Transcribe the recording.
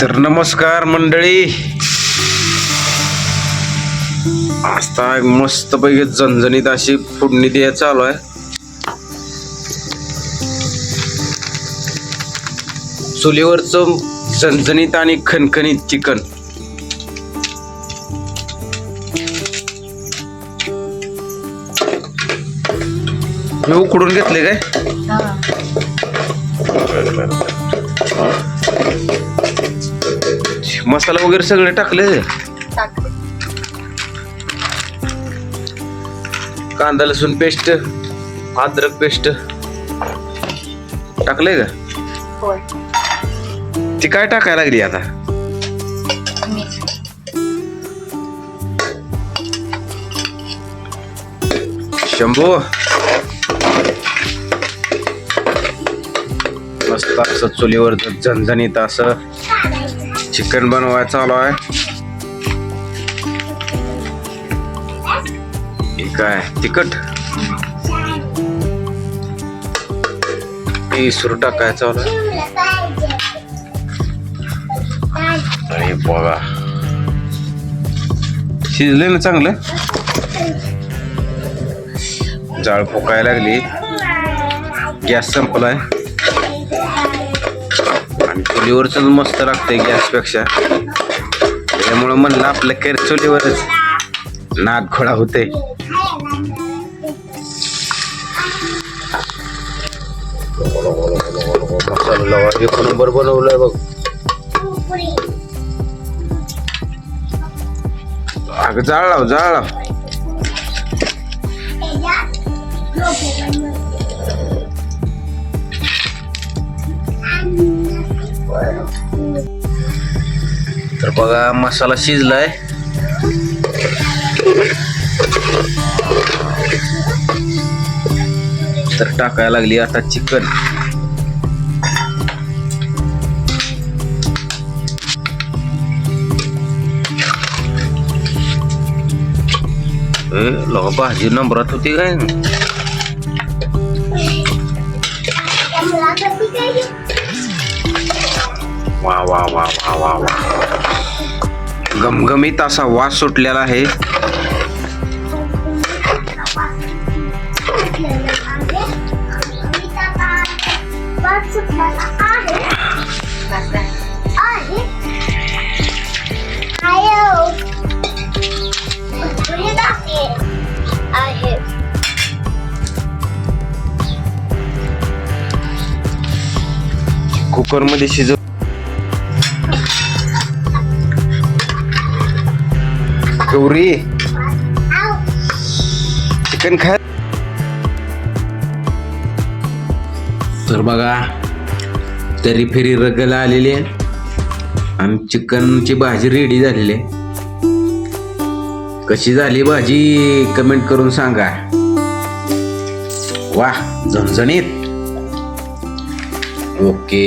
तर नमस्कार मंडळी. आता एक मस्तपैकी झणझणीत अशी फोडणी द्या चालू आहे. चुलीवरचं झणझणीत आणि खणखणीत चिकन. हे उकडून घेतले काय? मसाला वगैरे सगळे टाकले? कांदा लसूण पेस्ट अद्रक पेस्ट. टाकलंय का? ती काय टाकायला लागली आता? शंभू. मस्त असं चुलीवर झणझणीत असं. चिकन बनवायचं चालू आहे. ठीक काय? तिखट? सुरू टाकायचं चालू आणि बघा. शिजले ना चांगलं? जाळ फुकायला लागली. गॅस संपलाय. चुलीवरच मस्त लागतंय गॅसपेक्षा. त्यामुळं म्हणलं आपलं केर चुलीवरच नाक घोडा होते एक नंबर बनवलाय बघ. अगं जाळ लाव जाळ लाव तर बघा मसाला शिजलाय तर टाकायला लागली आता चिकन लोक भाजी नंबरात होती काय वा वा वा वा वा वा. गमगमीत असा वास सुटलेला आहे. कुकरमध्ये कुकरमध्ये शिजव गौरी चिकन खाय तर बघा तरी फेरी रगला आलेली आहे. आणि चिकनची भाजी रेडी झालेली आहे. कशी झाली भाजी? कमेंट करून सांगा. वा झणझणीत. ओके